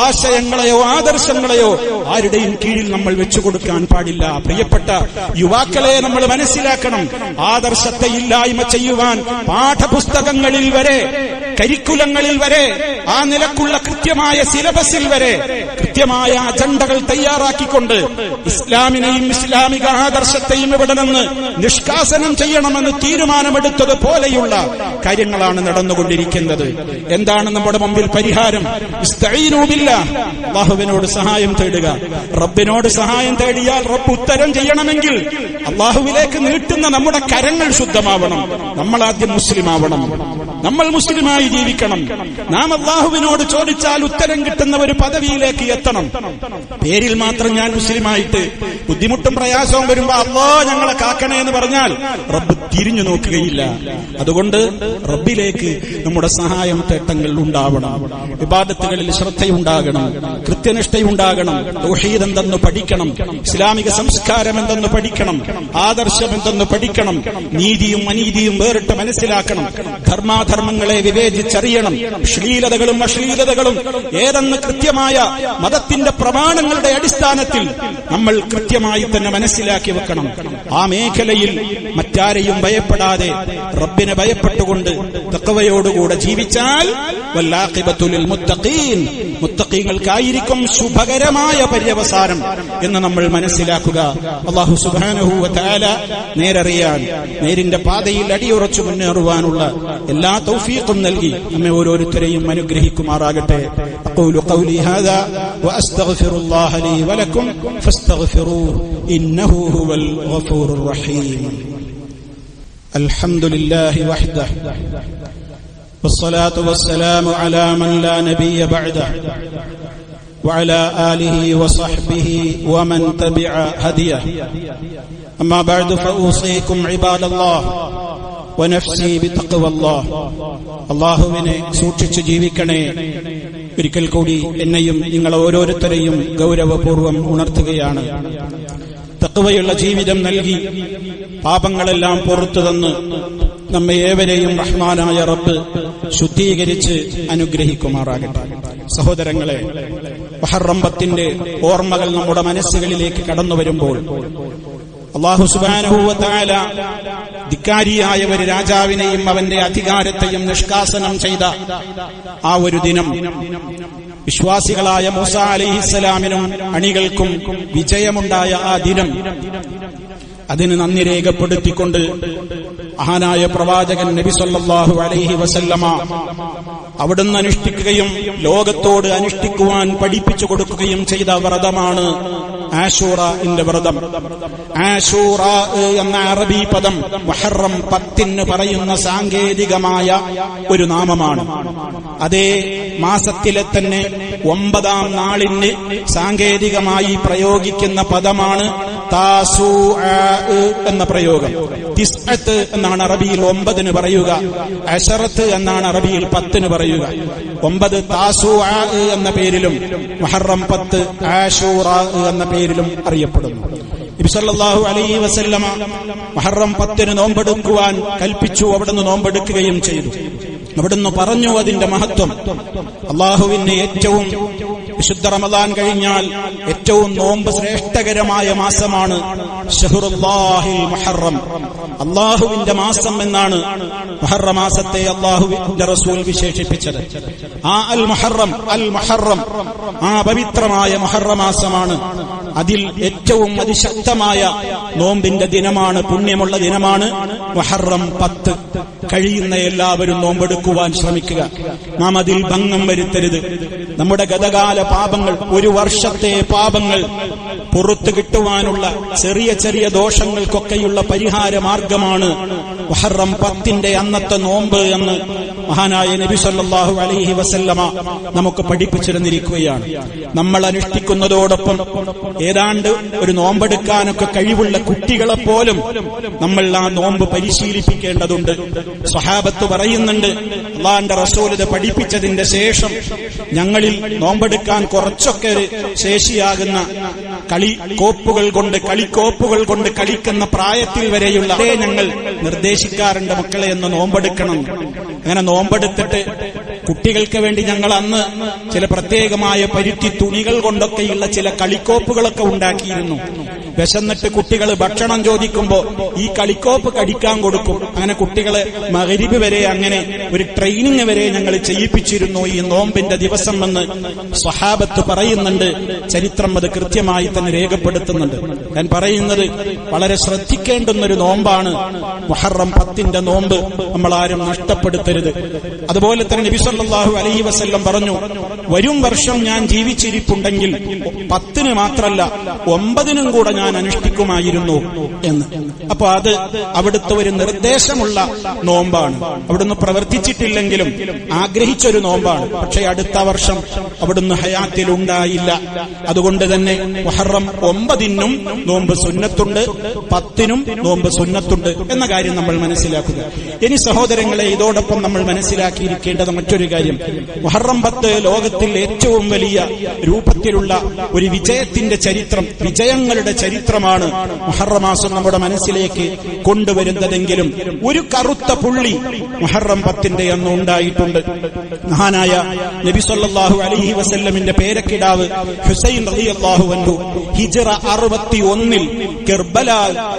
Speaker 1: ആശയങ്ങളെയോ ആദർശങ്ങളെയോ ആരുടെയും കീഴിൽ നമ്മൾ വെച്ചു കൊടുക്കാൻ പാടില്ല. പ്രിയപ്പെട്ട യുവാക്കളെ നമ്മൾ മനസ്സിലാക്കണം. ആദർശത്തെ ഇല്ലായ്മ ചെയ്യുവാൻ പാഠപുസ്തകങ്ങളിൽ വരെ കരിക്കുലങ്ങളിൽ വരെ ആ നിലക്കുള്ള കൃത്യമായ സിലബസിൽ വരെ കൃത്യമായ അജണ്ടകൾ തയ്യാറാക്കിക്കൊണ്ട് ഇസ്ലാമിനെയും ഇസ്ലാമിക ആദർശത്തെയും ഇവിടെ നിന്ന് നിഷ്കാസനം ചെയ്യണമെന്ന് തീരുമാനമെടുത്തത് പോലെയുള്ള കാര്യങ്ങളാണ് നടന്നുകൊണ്ടിരിക്കുന്നത്. എന്താണ് നമ്മുടെ മുമ്പിൽ പരിഹാരം? അള്ളാഹുവിനോട് സഹായം തേടുക. റബ്ബിനോട് സഹായം തേടിയാൽ റബ്ബ് ഉത്തരം ചെയ്യണമെങ്കിൽ അള്ളാഹുവിലേക്ക് നീട്ടുന്ന നമ്മുടെ കരങ്ങൾ ശുദ്ധമാവണം. നമ്മൾ ആദ്യം മുസ്ലിം ആവണം നമ്മൾ മുസ്ലിമായി ജീവിക്കണം. നാം അള്ളാഹുവിനോട് ചോദിച്ചാൽ ഉത്തരം കിട്ടുന്ന ഒരു പദവിയിലേക്ക് എത്തണം. പേരിൽ മാത്രം ഞാൻ മുസ്ലിമായിട്ട് ബുദ്ധിമുട്ടും പ്രയാസവും വരുമ്പോ അള്ളാഹ് ഞങ്ങളെ കാക്കണേ എന്ന് പറഞ്ഞാൽ റബ്ബ് തിരിഞ്ഞു നോക്കുകയില്ല. അതുകൊണ്ട് റബ്ബിലേക്ക് നമ്മുടെ സഹായം തേട്ടങ്ങൾ ഉണ്ടാവണം. വിവാദത്തുകളിൽ ശ്രദ്ധയുണ്ടാകണം. കൃത്യനിഷ്ഠയുണ്ടാകണം. ദോഷീത് എന്തെന്ന് പഠിക്കണം. ഇസ്ലാമിക സംസ്കാരം എന്തെന്ന് പഠിക്കണം. ആദർശം എന്തെന്ന് പഠിക്കണം. നീതിയും അനീതിയും വേറിട്ട് മനസ്സിലാക്കണം. ധർമാധർമ്മങ്ങളെ വിവേചിച്ചറിയണം. ശ്ലീലതകളും അശ്ലീലതകളും ഏതെന്ന് കൃത്യമായ മതത്തിന്റെ പ്രമാണങ്ങളുടെ അടിസ്ഥാനത്തിൽ നമ്മൾ കൃത്യമായി തന്നെ മനസ്സിലാക്കി വെക്കണം. ആ മേഖലയിൽ മറ്റാരെയും ഭയപ്പെടാതെ റബ്ബിനെ ഭയപ്പെട്ടുകൊണ്ട് തക്കവയോടുകൂടെ ജീവിച്ചാൽ മുത്തഖീങ്ങൾക്കായിരിക്കും ശുഭകരമായ പര്യവസാനം എന്ന് നമ്മൾ മനസ്സിലാക്കുക. അള്ളാഹു സുബാനഹു തആല നേരറിയാൻ നേരിന്റെ പാതയിൽ അടിയുറച്ചു മുന്നേറുവാനുള്ള എല്ലാ തൗഫീഖും നൽകി നമ്മെ ഓരോരുത്തരെയും അനുഗ്രഹിക്കുമാറാകട്ടെ أقول قولي هذا وأستغفر الله لي ولكم فاستغفروه إنه هو الغفور الرحيم الحمد لله وحده والصلاة والسلام على من لا نبي بعده وعلى آله وصحبه ومن تبع هديه أما بعد فأوصيكم عباد الله ونفسي بتقوى الله അള്ളാഹുവിനെ സൂക്ഷിച്ചു ജീവിക്കണേ. ഒരിക്കൽ കൂടി എന്നെയും നിങ്ങൾ ഓരോരുത്തരെയും ഗൗരവപൂർവം ഉണർത്തുകയാണ്. തത്വയുള്ള ജീവിതം നൽകി പാപങ്ങളെല്ലാം പുറത്തു തന്ന് നമ്മെ ഏവരെയും റഹ്മാനായ റബ്ബ് ശുദ്ധീകരിച്ച് അനുഗ്രഹിക്കുമാറാകട്ടെ. സഹോദരങ്ങളെ മഹറംബത്തിന്റെ ഓർമ്മകൾ നമ്മുടെ മനസ്സുകളിലേക്ക് കടന്നു വരുമ്പോൾ അള്ളാഹു സുബാനഹൂവത്തായ ധിക്കാരിയായ ഒരു രാജാവിനെയും അവന്റെ അധികാരത്തെയും നിഷ്കാസനം ചെയ്ത ആ ഒരു ദിനം. വിശ്വാസികളായ മൂസ അലിഹിസ്സലാമിനും അണികൾക്കും വിജയമുണ്ടായ ആ ദിനം. അതിന് നന്ദി രേഖപ്പെടുത്തിക്കൊണ്ട് മഹാനായ പ്രവാചകൻ നബി സല്ലല്ലാഹു അലൈഹി വസല്ലമ അവിടുന്ന് അനുഷ്ഠിക്കുകയും ലോകത്തോട് അനുഷ്ഠിക്കുവാൻ പഠിപ്പിച്ചു കൊടുക്കുകയും ചെയ്ത വ്രതമാണ് വ്രതം. ആഷൂറ എന്ന അറബി പദം വഹറം പത്തിന് പറയുന്ന സാങ്കേതികമായ ഒരു നാമമാണ്. അതേ മാസത്തിലെ തന്നെ ഒമ്പതാം നാളിന് സാങ്കേതികമായി പ്രയോഗിക്കുന്ന പദമാണ് എന്ന പ്രയോഗം. തിസ്അത്ത് എന്നാണ് അറബിയിൽ ഒമ്പതിന് പറയുക. അഷറത്ത് എന്നാണ് അറബിയിൽ പത്തിന് പറയുക. ഒമ്പത് താസു എന്ന പേരിലും മഹറം പത്ത് ആഷൂറ എന്ന പേരിലും അറിയപ്പെടുന്നു. നബിസല്ലാഹു അലൈഹി വസല്ലമ മഹറം പത്തിന് നോമ്പെടുക്കുവാൻ കൽപ്പിച്ചു അവിടുന്ന് നോമ്പെടുക്കുകയും ചെയ്തു. അവിടുന്ന് പറഞ്ഞു അതിന്റെ മഹത്വം. അള്ളാഹുവിന് ഏറ്റവും വിശുദ്ധ റമദാൻ കഴിഞ്ഞാൽ ഏറ്റവും നോമ്പ് ശ്രേഷ്ഠകരമായ മാസമാണ് മുഹറം. അള്ളാഹുവിന്റെ മാസം എന്നാണ് മുഹറ മാസത്തെ അള്ളാഹുവിന്റെ റസൂൽ വിശേഷിപ്പിച്ചത്. ആ അൽ മുഹറം അൽ മുഹറം ആ പവിത്രമായ മുഹറ മാസമാണ്. അതിൽ ഏറ്റവും അതിശക്തമായ നോമ്പിന്റെ ദിനമാണ് പുണ്യമുള്ള ദിനമാണ് മുഹറം പത്ത്. കഴിയുന്ന എല്ലാവരും നോമ്പെടുക്കുവാൻ ശ്രമിക്കുക. നാം അതിൽ ഭംഗം വരുത്തരുത്. നമ്മുടെ ഗതകാല പാപങ്ങൾ ഒരു വർഷത്തെ പാപങ്ങൾ പുറത്തു കിട്ടുവാനുള്ള ചെറിയ ചെറിയ ദോഷങ്ങൾക്കൊക്കെയുള്ള പരിഹാര മാർഗമാണ് മുഹറം പത്തിന്റെ അന്നത്തെ നോമ്പ് എന്ന് മഹാനായ നബി സല്ലാഹു അലൈഹി വസല്ലമ നമുക്ക് പഠിപ്പിച്ചിരുന്നിരിക്കുകയാണ്. നമ്മൾ അനുഷ്ഠിക്കുന്നതോടൊപ്പം ഏതാണ്ട് ഒരു നോമ്പെടുക്കാനൊക്കെ കഴിവുള്ള കുട്ടികളെ പോലും നമ്മൾ ആ നോമ്പ് പരിശീലിപ്പിക്കേണ്ടതുണ്ട്. സ്വഹാബത്ത് പറയുന്നുണ്ട് അള്ളാന്റെ റസൂലിത് പഠിപ്പിച്ചതിന്റെ ശേഷം ഞങ്ങളിൽ നോമ്പെടുക്കാൻ കുറച്ചൊക്കെ ശേഷിയാകുന്ന കളി കോപ്പുകൾ കൊണ്ട് കളിക്കോപ്പുകൾ കൊണ്ട് കളിക്കുന്ന പ്രായത്തിൽ വരെയുള്ള അതേ ഞങ്ങൾ നിർദ്ദേശിക്കാറുണ്ട് മക്കളെ എന്ന് നോമ്പെടുക്കണം. അങ്ങനെ നോമ്പെടുത്തിട്ട് കുട്ടികൾക്ക് വേണ്ടി ഞങ്ങൾ അന്ന് ചില പ്രത്യേകമായ പരുത്തി തുണികൾ കൊണ്ടൊക്കെയുള്ള ചില കളിക്കോപ്പുകളൊക്കെ ഉണ്ടാക്കിയിരുന്നു. വിശന്നിട്ട് കുട്ടികൾ ഭക്ഷണം ചോദിക്കുമ്പോൾ ഈ കളിക്കോപ്പ് കടിക്കാൻ കൊടുക്കും. അങ്ങനെ കുട്ടികളെ മകരിബ് വരെ അങ്ങനെ ഒരു ട്രെയിനിങ് വരെ ഞങ്ങൾ ചെയ്യിപ്പിച്ചിരുന്നു. ഈ നോമ്പിന്റെ ദിവസം എന്ന് സ്വഹാബത്ത് പറയുന്നുണ്ട്. ചരിത്രം അത് കൃത്യമായി തന്നെ രേഖപ്പെടുത്തുന്നുണ്ട്. ഞാൻ പറയുന്നത് വളരെ ശ്രദ്ധിക്കേണ്ടുന്ന ഒരു നോമ്പാണ് മുഹറം പത്തിന്റെ നോമ്പ്. നമ്മൾ ആരും നഷ്ടപ്പെടുത്തരുത്. അതുപോലെ തന്നെ നബിസ്വല്ലാഹു അലൈഹി വസല്ലം പറഞ്ഞു വരും വർഷം ഞാൻ ജീവിച്ചിരിപ്പുണ്ടെങ്കിൽ പത്തിന് മാത്രല്ല ഒമ്പതിനും കൂടെ ഞാൻ അനുഷ്ഠിക്കുമായിരുന്നു എന്ന്. അപ്പൊ അത് അവിടുത്തെ ഒരു നിർദ്ദേശമുള്ള നോമ്പാണ്. അവിടുന്ന് പ്രവർത്തിച്ചിട്ടില്ലെങ്കിലും ആഗ്രഹിച്ചൊരു നോമ്പാണ്. പക്ഷേ അടുത്ത വർഷം അവിടുന്ന് ഹയാത്തിൽ ഉണ്ടായില്ല അതുകൊണ്ട് തന്നെ മുഹറം ഒമ്പതിനും നോമ്പ് സുന്നത്തുണ്ട് പത്തിനും നോമ്പ് സുന്നത്തുണ്ട് എന്ന കാര്യം നമ്മൾ മനസ്സിലാക്കുക ഇനി സഹോദരങ്ങളെ ഇതോടൊപ്പം നമ്മൾ മനസ്സിലാക്കിയിരിക്കേണ്ടത് മറ്റൊരു കാര്യം. മുഹറം പത്ത് ലോകത്തിൽ ഏറ്റവും വലിയ രൂപത്തിലുള്ള ഒരു വിജയത്തിന്റെ ചരിത്രം വിജയങ്ങളുടെ ചരിത്രമാണ് മുഹറമാസം നമ്മുടെ മനസ്സിലേക്ക് കൊണ്ടുവരുന്നതെങ്കിലും ഒരു കറുത്ത പുള്ളി മുഹറം പത്തിന്റെ അന്ന് ഉണ്ടായിട്ടുണ്ട്. മഹാനായ നബിസൊല്ലാഹു അലഹി വസല്ലമിന്റെ പേരക്കിടാവ് ഹുസൈൻ അള്ളാഹു അൻഹു ഹിജറ അറുപത്തി ഒന്നിൽ കെർബല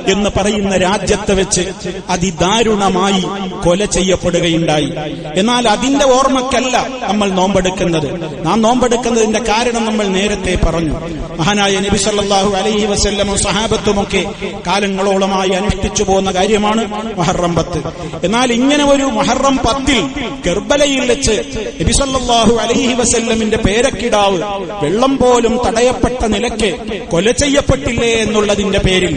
Speaker 1: എന്ന് പറയുന്ന രാജ്യത്ത് വെച്ച് അതിദാരുണമായി കൊല ചെയ്യപ്പെടുകയുണ്ടായി. എന്നാൽ അതിന്റെ ഓർമ്മക്കല്ല നമ്മൾ നോമ്പെടുക്കുന്നത്. നാം നോമ്പെടുക്കുന്നതിന്റെ കാരണം നമ്മൾ നേരത്തെ പറഞ്ഞു. മഹാനായ നബി അലഹി അലൈഹി വസല്ലമും സഹാബത്തുമൊക്കെ കാലങ്ങളോളമായി അനുഷ്ഠിച്ചു പോകുന്ന കാര്യമാണ് മഹറം പത്ത്. എന്നാൽ ഇങ്ങനെ ഒരു മഹറം പത്തിൽ ഗർബലയിൽ വെച്ച് നബിസല്ലാഹു അലൈഹി വസല്ലമിന്റെ പേരക്കിടാവ് വെള്ളം പോലും തടയപ്പെട്ട നിലയ്ക്ക് കൊല ചെയ്യപ്പെട്ടില്ലേ എന്നുള്ളതിന്റെ പേരിൽ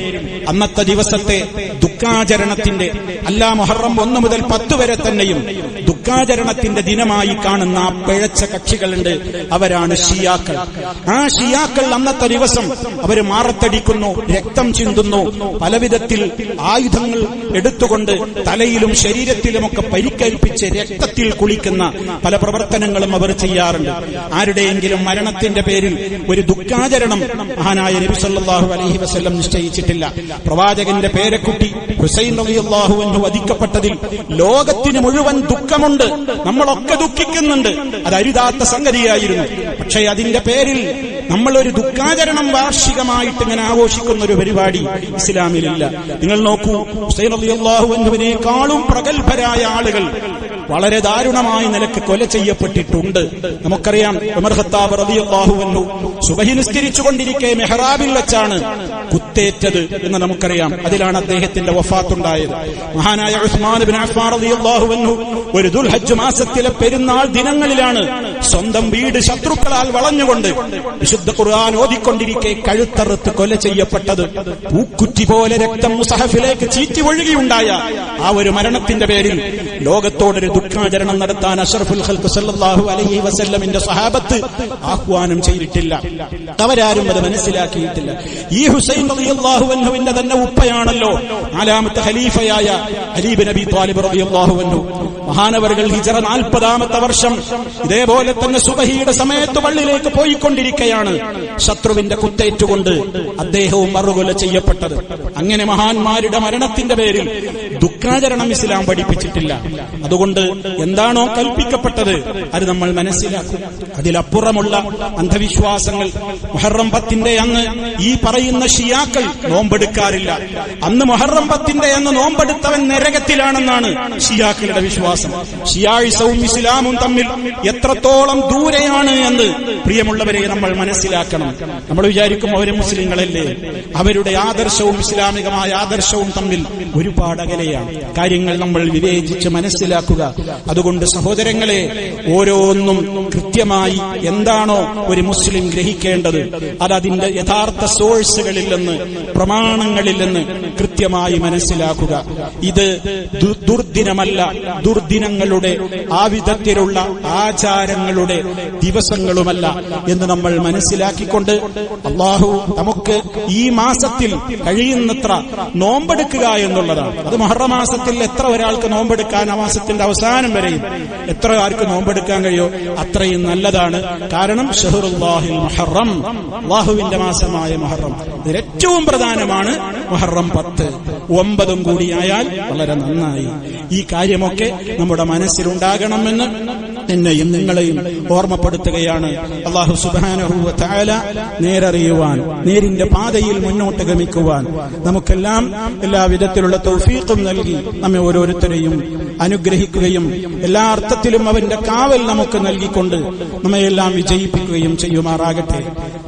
Speaker 1: അന്നത്തെ ദിവസത്തെ ദുഃഖാചരണത്തിന്റെ അല്ല മൊഹറം ഒന്ന് മുതൽ പത്ത് വരെ തന്നെയും ദുഃഖാചരണത്തിന്റെ ദിനമായി കാണുന്ന ആ പിഴച്ച കക്ഷികളുണ്ട്. അവരാണ് ഷിയാക്കൾ. ആ ഷിയാക്കൾ അന്നത്തെ ദിവസം അവർ മാറത്തടിക്കുന്നു രക്തം ചിന്തുന്നു. പലവിധത്തിൽ ആയുധങ്ങൾ എടുത്തുകൊണ്ട് തലയിലും ശരീരത്തിലുമൊക്കെ പരിക്കേൽപ്പിച്ച് രക്തത്തിൽ കുളിക്കുന്ന പല പ്രവർത്തനങ്ങളും അവർ ചെയ്യാറുണ്ട്. ആരുടെയെങ്കിലും മരണത്തിന്റെ പേരിൽ ഒരു ദുഃഖാചരണം മഹാനായ നബി സല്ലല്ലാഹു അലൈഹി വസല്ലം നിശ്ചയിച്ചിട്ടില്ല. പ്രവാചകന്റെ പേരക്കുട്ടി ഹുസൈൻ റബിയുള്ളാഹു എന്ന് വധിക്കപ്പെട്ടതിൽ ലോകത്തിന് മുഴുവൻ ദുഃഖമുണ്ട്. നമ്മളൊക്കെ ദുഃഖിക്കുന്നുണ്ട്. അത് അരുതാത്ത സംഗതിയായിരുന്നു. പക്ഷേ അതിന്റെ പേരിൽ നമ്മൾ ഒരു ദുഃഖാചരണം വാർഷികമായിട്ട് ഇങ്ങനെ ആഘോഷിക്കുന്ന ഒരു പരിപാടി ഇസ്ലാമിലില്ല. നിങ്ങൾ നോക്കൂ ഹുസൈൻ റബിയുള്ളാഹു അൻഹുവിനേക്കാളും പ്രഗത്ഭരായ ആളുകൾ വളരെ ദാരുണമായ നിലയ്ക്ക് കൊല ചെയ്യപ്പെട്ടിട്ടുണ്ട്. നമുക്കറിയാം ഉമർ ഖത്താബ് അൻഹു സുബഹി നിസ്കരിച്ചുകൊണ്ടിരിക്കെ മെഹ്റാബിൽ വെച്ചാണ് കുത്തേറ്റത് എന്ന് നമുക്കറിയാം. അതിലാണ് അദ്ദേഹത്തിന്റെ വഫാത്തുണ്ടായത്. മഹാനായ ഉസ്മാൻ ബിൻ അഫ്ഫാൻ റബിയാഹുവെന്നു ഒരു ദുൽഹജ് മാസത്തിലെ പെരുന്നാൾ ദിനങ്ങളിലാണ് സ്വന്തം വീട് ശത്രുക്കളാൽ വളഞ്ഞുകൊണ്ട് വിശുദ്ധ ഖുർആൻ ഓതിക്കൊണ്ടിരിക്കെ കഴുത്തറുത്ത് കൊല ചെയ്യപ്പെട്ടത്. പൂക്കുറ്റി പോലെ രക്തം മുസഹഫിലേക്ക് ചീറ്റി ഒഴുകിയുണ്ടായ ആ ഒരു മരണത്തിന്റെ പേരിൽ ലോകത്തോടൊരു ദുഃഖാചരണം നടത്താൻ അഷറഫുൽ ഹൽക്ക് സല്ലാഹു അലഹി വസല്ലമിന്റെ സഹാബത്ത് ആഹ്വാനം ചെയ്തിട്ടില്ല. അവരാരും അത് മനസ്സിലാക്കിയിട്ടില്ല. ഈ ഹുസൈൻ അൻഹുവിന്റെ തന്നെ ഉപ്പയാണല്ലോ നാലാമത്തെ ഖലീഫയായ അലീബ് നബി താലിബ് റബി അള്ളാഹുവന്നു മഹാനവറുകൾ ഹിജറ നാൽപ്പതാമത്തെ വർഷം ഇതേപോലെ തന്നെ സുബഹിയുടെ സമയത്ത് പള്ളിയിലേക്ക് പോയിക്കൊണ്ടിരിക്കുകയാണ് ശത്രുവിന്റെ കുത്തേറ്റുകൊണ്ട് അദ്ദേഹവും മറുകൊല ചെയ്യപ്പെട്ടത്. അങ്ങനെ മഹാന്മാരുടെ മരണത്തിന്റെ പേരിൽ ദുഃഖാചരണം ഇസ്ലാം പഠിപ്പിച്ചിട്ടില്ല. അതുകൊണ്ട് എന്താണോ കൽപ്പിക്കപ്പെട്ടത് അത് നമ്മൾ മനസ്സിലാക്കും. അതിലപ്പുറമുള്ള അന്ധവിശ്വാസങ്ങൾ. മൊഹറം പത്തിന്റെ അന്ന് ഈ പറയുന്ന ഷിയാക്കൾ നോമ്പെടുക്കാറില്ല. അന്ന് മൊഹറം പത്തിന്റെ അന്ന് നോമ്പെടുത്തവൻ നരകത്തിലാണെന്നാണ് ഷിയാക്കളുടെ വിശ്വാസം. ഷിയാഴ്സവും ഇസ്ലാമും തമ്മിൽ എത്രത്തോളം ദൂരെയാണ് എന്ന് പ്രിയമുള്ളവരെ നമ്മൾ മനസ്സിലാക്കണം. നമ്മൾ വിചാരിക്കും അവർ മുസ്ലിങ്ങളല്ലേ. അവരുടെ ആദർശവും ഇസ്ലാമികമായ ആദർശവും തമ്മിൽ ഒരുപാട് അകലെയാണ്. കാര്യങ്ങൾ നമ്മൾ വിവേചിച്ച് മനസ്സിലാക്കുക. അതുകൊണ്ട് സഹോദരങ്ങളെ ഓരോന്നും കൃത്യമായി എന്താണോ ഒരു മുസ്ലിം ഗ്രഹിക്കേണ്ടത്. അത് അതിന്റെ യഥാർത്ഥ സോഴ്സുകളിൽ നിന്ന് പ്രമാണങ്ങളിൽ നിന്ന് കൃത്യമായി മനസ്സിലാക്കുക. ഇത് ദുർദിനമല്ല ദുർദിനമല്ല ദുർദിനങ്ങളുടെ ആ വിധത്തിലുള്ള ആചാരങ്ങളുടെ ദിവസങ്ങളുമല്ല എന്ന് നമ്മൾ മനസ്സിലാക്കിക്കൊണ്ട് അള്ളാഹു നമുക്ക് ഈ മാസത്തിൽ കഴിയുന്നത്ര നോമ്പെടുക്കുക എന്നുള്ളതാണ്. അത് മഹറമാസത്തിൽ എത്ര ഒരാൾക്ക് നോമ്പെടുക്കാൻ ആ മാസത്തിന്റെ അവസാനം വരെയും എത്ര ആർക്ക് നോമ്പെടുക്കാൻ കഴിയോ അത്രയും നല്ലതാണ്. കാരണം ഷഹറുല്ലാഹിൽ മഹറം അള്ളാഹുവിന്റെ മാസമായ മഹറം. ഇതിൽ ഏറ്റവും പ്രധാനമാണ് മുഹറം പത്ത്. ഒമ്പതും കൂടിയായാൽ വളരെ നന്നായി. ഈ കാര്യമൊക്കെ നമ്മുടെ മനസ്സിലുണ്ടാകണമെന്ന് എന്നെയും നിങ്ങളെയും ഓർമ്മപ്പെടുത്തുകയാണ് അള്ളാഹു സുബാനഹുവ താല നേരറിയുവാൻ നേരിന്റെ പാതയിൽ മുന്നോട്ട് ഗമിക്കുവാൻ നമുക്കെല്ലാം എല്ലാ വിധത്തിലുള്ള തൗഫീഖും നൽകി നമ്മെ ഓരോരുത്തരെയും അനുഗ്രഹിക്കുകയും എല്ലാ അർത്ഥത്തിലും അവന്റെ കാവൽ നമുക്ക് നൽകിക്കൊണ്ട് നമ്മയെല്ലാം വിജയിപ്പിക്കുകയും ചെയ്യുമാറാകട്ടെ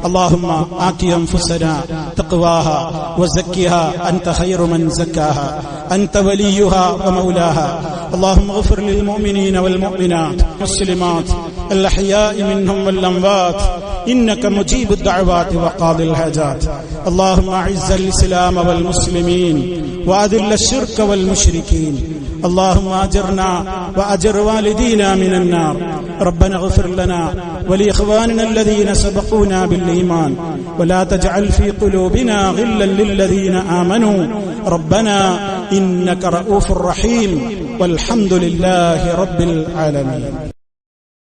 Speaker 1: اللهم آت أنفسنا تقواها وزكها أنت خير من زكاها أنت وليها ومولاها. اللهم اغفر للمؤمنين والمؤمنات والمسلمات الأحياء منهم والأموات. إنك مجيب الدعوات وقاضي الحاجات. اللهم أعز الإسلام والمسلمين وأذل الشرك والمشركين. اللهم أجرنا وأجر والدينا من النار. ربنا اغفر لنا ولإخواننا الذين سبقونا بالإيمان. ولا تجعل في قلوبنا غلا للذين آمنوا. ربنا إنك رؤوف رحيم. والحمد لله رب العالمين.